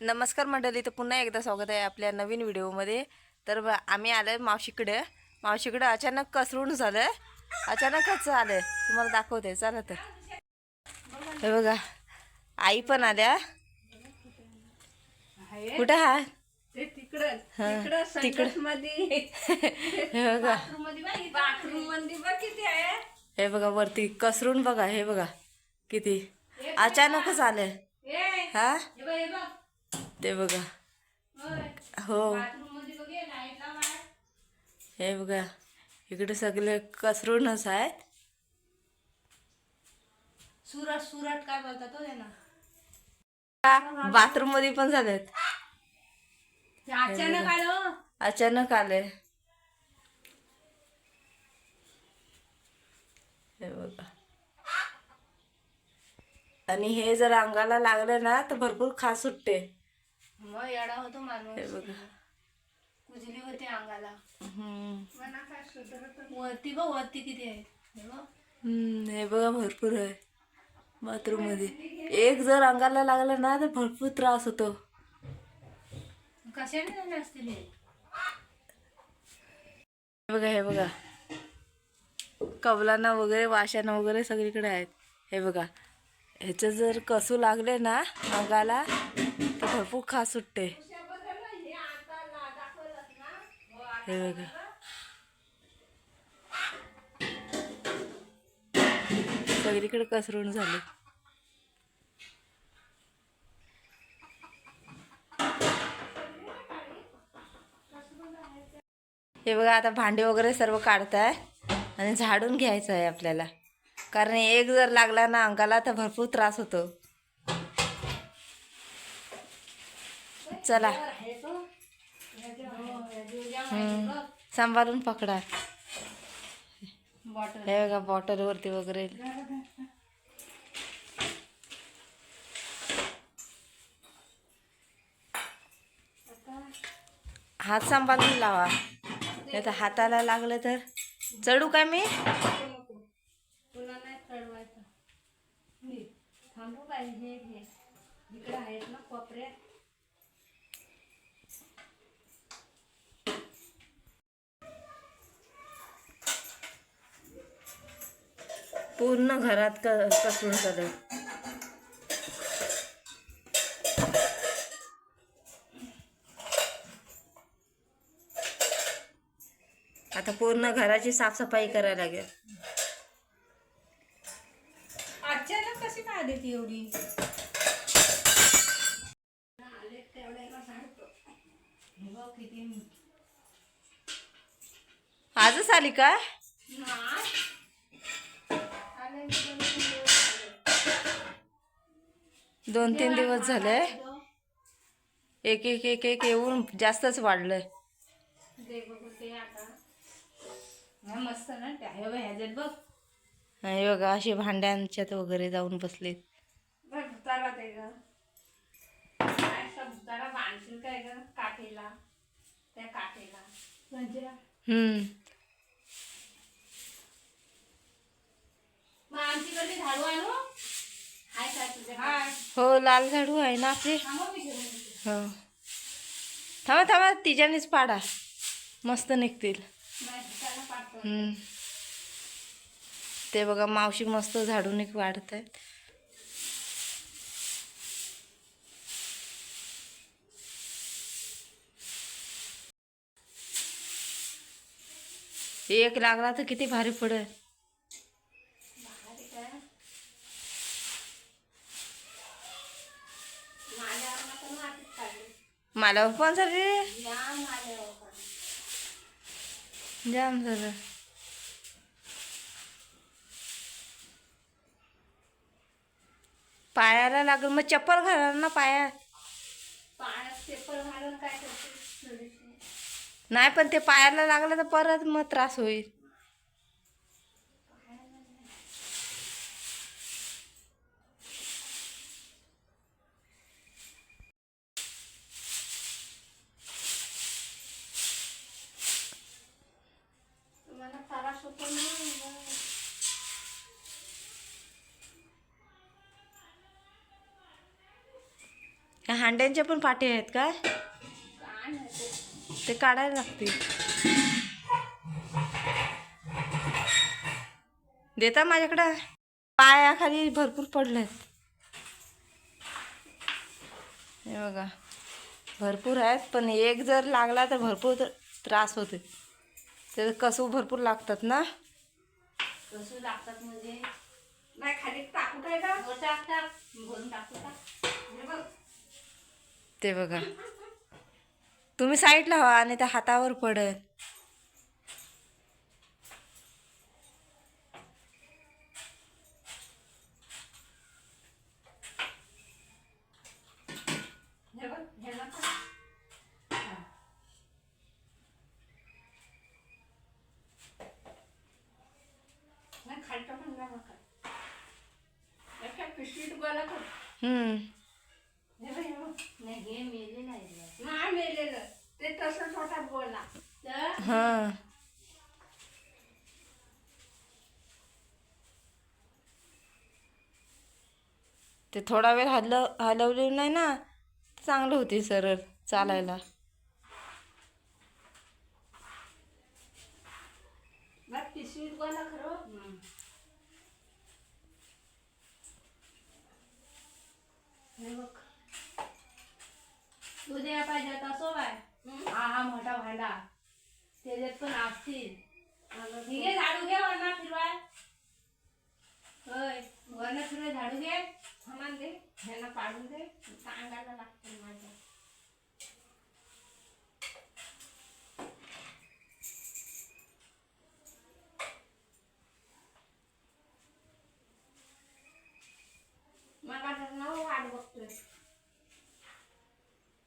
नमस्कार मंडळी तर पुन्हा एकदा स्वागत आहे आपल्या नवीन व्हिडिओमध्ये. तर आम्ही आलो मावशीकडे. मावशीकडे अचानक कसरून झालं अचानकच आलं तुम्हाला दाखवते चला तर. हे बघा आई पण आल्या. कुठं हा? हा, बघा. हे बघा वरती कसरून बघा हे बघा किती. अचानकच आलं हा. ते बघा. हो. हे. हे बघा. इकडे सगळे कसरूनच आहेत. सुरत सुरत काय बोलतात हो बाथरूममध्ये पण झालेत. अचानक आलं अचानक आले. हे बघा. आणि हे जर अंगाला लागलं ना तर भरपूर खास सुटते. मग येडा होतो हे माणूस बघा. कुजली होते अंगाला. वरती बघ वरती किती आहे. हे बघ. हम्म, हे बघा भरपूर आहे. बाथरूममध्ये एक जर अंगाला लागलं ना तर भरपूर त्रास होतो. कशाने झाले असतील हे? हे बघा हे बघा. कवलांना वगैरे वाशांना वगैरे सगळीकडे आहेत. हे बघा. ह्याचं जर कसू लागले ना अंगाला तर भरपूर खास सुटते हे बघा. सगळीकडे कसरून झाली. हे बघा आता भांडे वगैरे सर्व काढताय आणि झाडून घ्यायचं आहे आपल्याला. कारण एक जर लागला ना अंगाला तर भरपूर त्रास होतो. चला. सांभाळून पकडा. हे बघा बॉटलवरती वगैरे. हात सांभाळून लावा. नाही तर हाताला लागलं तर. चढू काय मी. थांबू काय हे आहेत ना कोपऱ्यात. पूर्ण घरात क कसून चालू आता पूर्ण घराची साफसफाई करायला लागेल. अचानक कशी काय आली ती एवढी? आजच आली का? दोन तीन दिवस झाले एक एक एक एक येऊन जास्तच वाढलंय. मस्त ना त्या. हे बघ हे अशी भांड्यांच्यात वगैरे जाऊन म्हणजे हम्म. झाडू आणू? हो लाल झाडू आहे ना आपली? हो. थांबा थांबा तिच्यानेच पाडा. मस्त निघतील. ते बघा मावशी मस्त झाडून निघ वाढत आहेत एक लागला तर किती भारी पडेल भारी काय? माझ्यावर नको ना आधीच काढली. मला पण पण. जाम झालं पायाला लागल मग चप्पल घाला ना पायात पाण्यात पेपर घालून काय करते थोडीशी. नाही पण ते पायाला लागलं तर परत मग त्रास होईल तुम्हाला त्रास होतो ना हा भांड्यांच्या पण पाटे आहेत का काय ते. काढायला लागतील. देता माझ्याकडं? पायाखाली भरपूर पडलेत. हे बघा. भरपूर आहेत पण एक जर लागला तर भरपूर त्रास होते ते कसू भरपूर लागतात ना? कसं लागतात म्हणजे? नाही खाली टाकू काय का हो, टाक टाक. भरून टाकू का ते बघा. तुम्ही साईडला व्हा आणि त्या हातावर पडत हे बघ हे नका हा. नाही खाली टाकून जा नका एका मेलेलं ते तर? हां. थोडा वेळ हलव हलवले नाही ना? चांगलं होते सरळ चालायला. पिशवीत गोळा खरं हे बघ तू द्या पाहिजे असो बाय. हा? हा मोठा भांडा. त्याच्यात पण असतील. ठीक आहे झाडू घे वरना फिरवाय. होय वरना फिरवाय झाडू घे. सामान दे. ह्यांना पाडून दे. सांगायला लागतं माझ्या.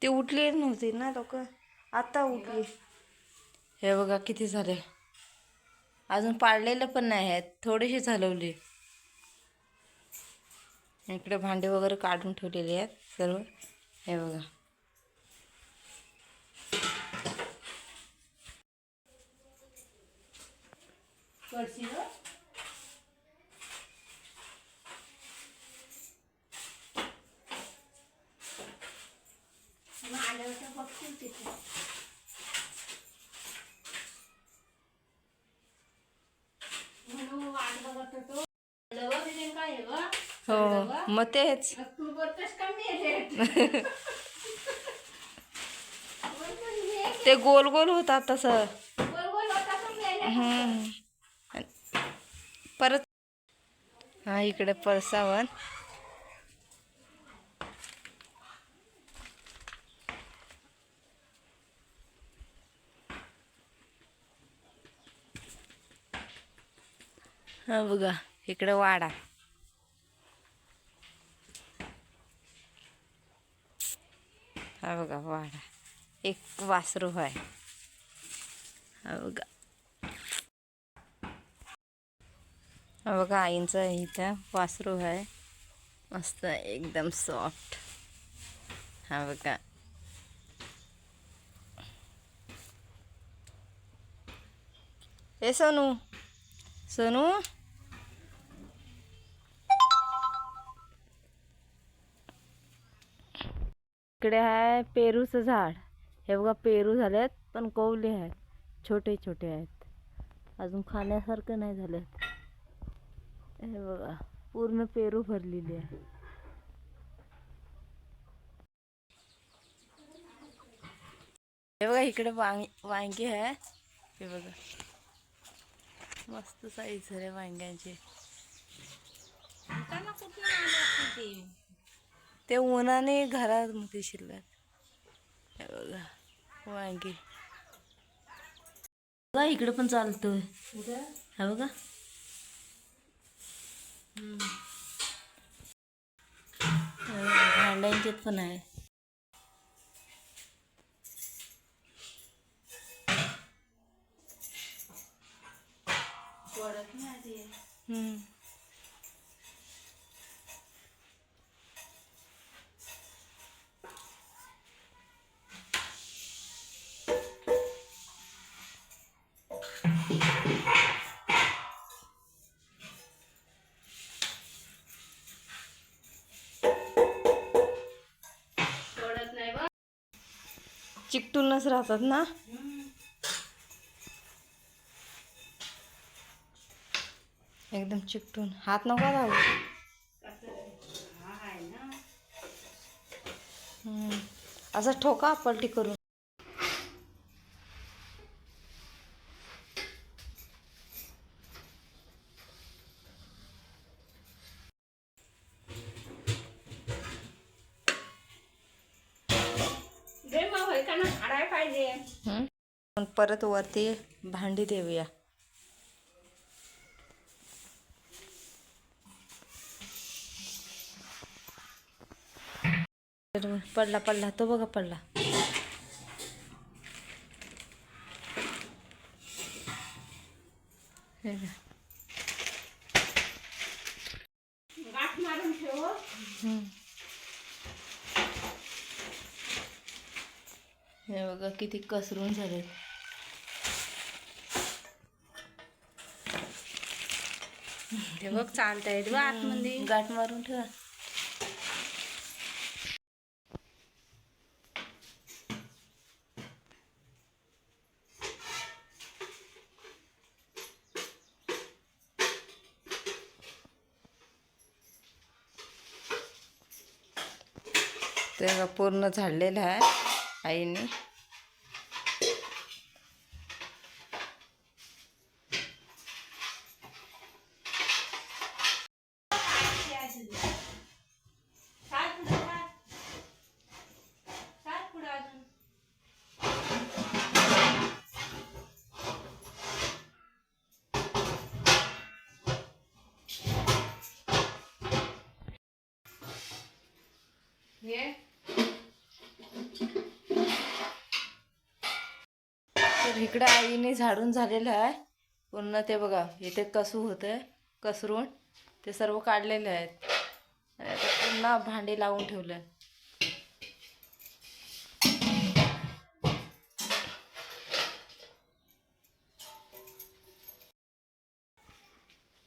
ते उठले नव्हते ना लोक. आता उठले. हे बघा किती झाले. अजून पाडलेलं पण नाही आहेत. थोडेसे झालवले इकडे भांडे वगैरे काढून ठेवलेले आहेत सर्व. हे बघा. कळशी ग मग तिथे. म्हणून वाट बघत होतो. लवं दिले काय हे हो मग तेच. तू बोलतोस गोल गोल होतात तसं. परत हा इकडे परसावन. हा बघा इकडं वाडा. हा बघा वाडा. एक वासरू आहे हा बघा. हा बघा आईंचं इथं वासरू आहे मस्त एकदम सॉफ्ट हा बघा. ए सोनू. सोनू? इकडे आहे पेरूचं झाड. हे बघा पेरू झालेत पण कवले आहेत. छोटे छोटे आहेत. अजून खाण्यासारखं नाही झालं हे बघा पूर्ण पेरू भरलेली आहे. हे बघा इकडे वांग वांगी आहे. हे बघा. मस्त साईज आहे वांग्यांची. ते उन्हाने घरात मध्ये शिरल्यात. हे बघा वांगी. बघा इकडे पण चालतोय. हा बघा. हे भांड्यांच्यात पण आहे. हम्म. चिकटूनच राहतात ना? एकदम चिकटून. हात नको हम्म. असं ठोका पलटी करून. परत वरती भांडी देऊया. पडला पडला. तो बघा पडला. हे बघ. किती कसरून झाले ते बघ चालतायत बघ आतमध्ये. गाठ मारून ठेवा. ते बघा पूर्ण झाडलेलं आहे आईने काय पुढं काय काय पुढं अजून हे तर इकडं आईने झाडून झालेलं आहे. पूर्ण ते बघा इथे कसू होतं कसरून ते सर्व काढलेले आहेत. आणि आता पुन्हा भांडी लावून ठेवलं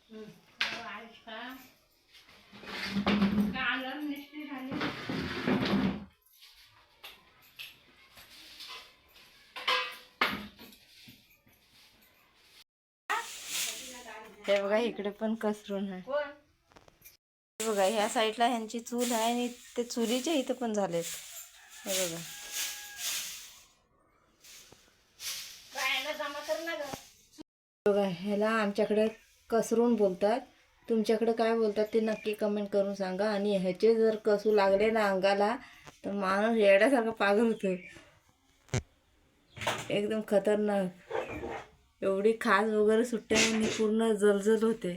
हो, आहेस का का? हे बघा इकडे पण कसरून आहे. बघा ह्या साईडला ह्यांची चूल आहे आणि ते चुलीच्या इथं पण झालेत. हे बघा. बघा ह्याला आमच्याकडे कसरून बोलतात. तुमच्याकडे काय बोलतात ते नक्की कमेंट करून सांगा. आणि ह्याचे जर कसू लागले ना अंगाला तर माणूस येड्यासारखा पागल होतो एकदम खतरनाक. एवढी खाज वगैरे सुट्टे पूर्ण जलजल होते.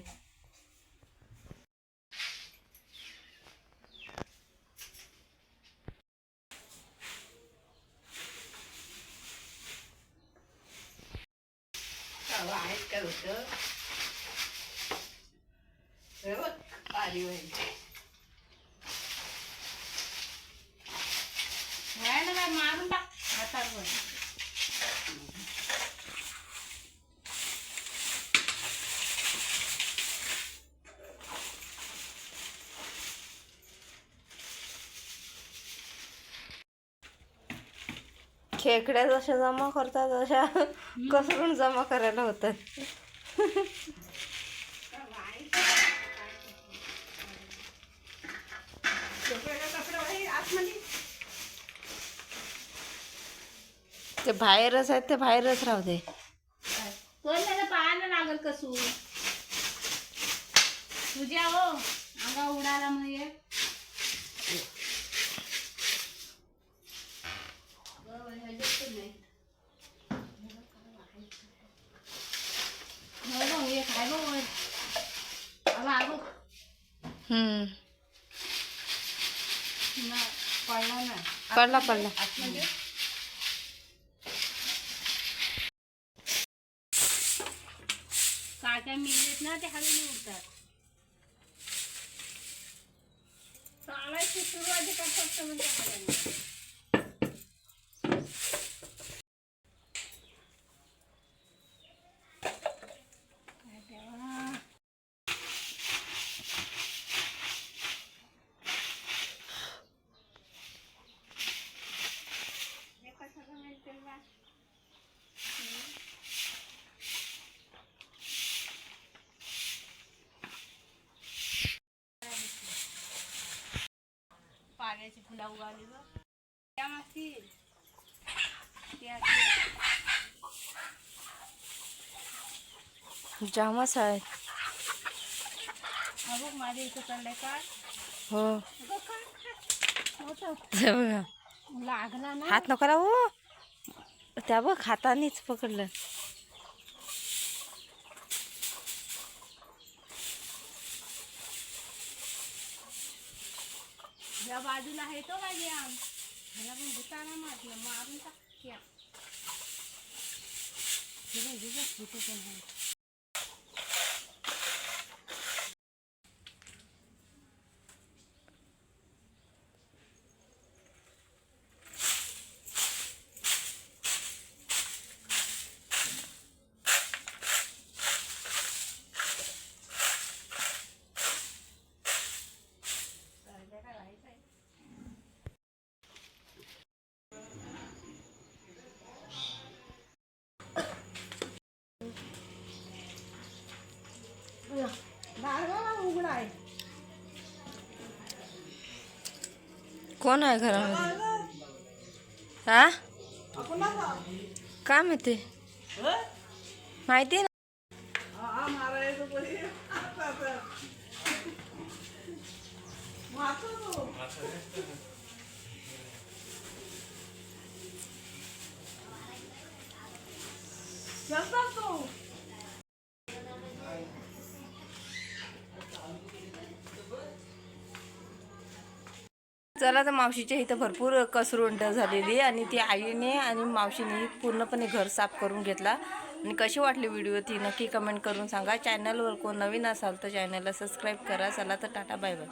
आहेत का होतं? ना मारून टाक. हातावर खेकड्या जशा जमा करतात तशा कसरून जमा करायला होतात. ते बाहेरच आहेत ते बाहेरच राहू दे. पाहायला लागल कसू तुझ्या हो अंगा उडाला म्हणजे ये हो बघ, हे काय बघ वर. अगं, अगं, हम्म ना, पडला ना. पडला पडला. काय मिळलेत ना ते हवेने उडतात. चालायची सुरुवाती करतात म्हणजे. काय देवा. हे कशाला फुला उगावली बघ त्या मागतील त्या जामच आहेत हा बघ माझ्या इथं चाललंय काय. हो. अगं काय? मोठं. बघा. लागला ना. हात नको लावू. त्या बघ हातानेच पकडलं. या बाजूला आहे तो माझी आम ह्याला पण भुताना मारलं मारून टाकत्या हे बघ, पण आहे. कोण आहे घरामध्ये? हा? काय माहिती? माहिती ना? चला तर मावशीच्या इथं भरपूर कसरुंड झालेली आणि ती आईने आणि मावशीने पूर्णपणे घर साफ करून घेतला. आणि कशी वाटली व्हिडिओ ती नक्की कमेंट करून सांगा. चॅनलवर कोण नवीन असाल तर चॅनलला सबस्क्राईब करा. चला तर टाटा बाय बाय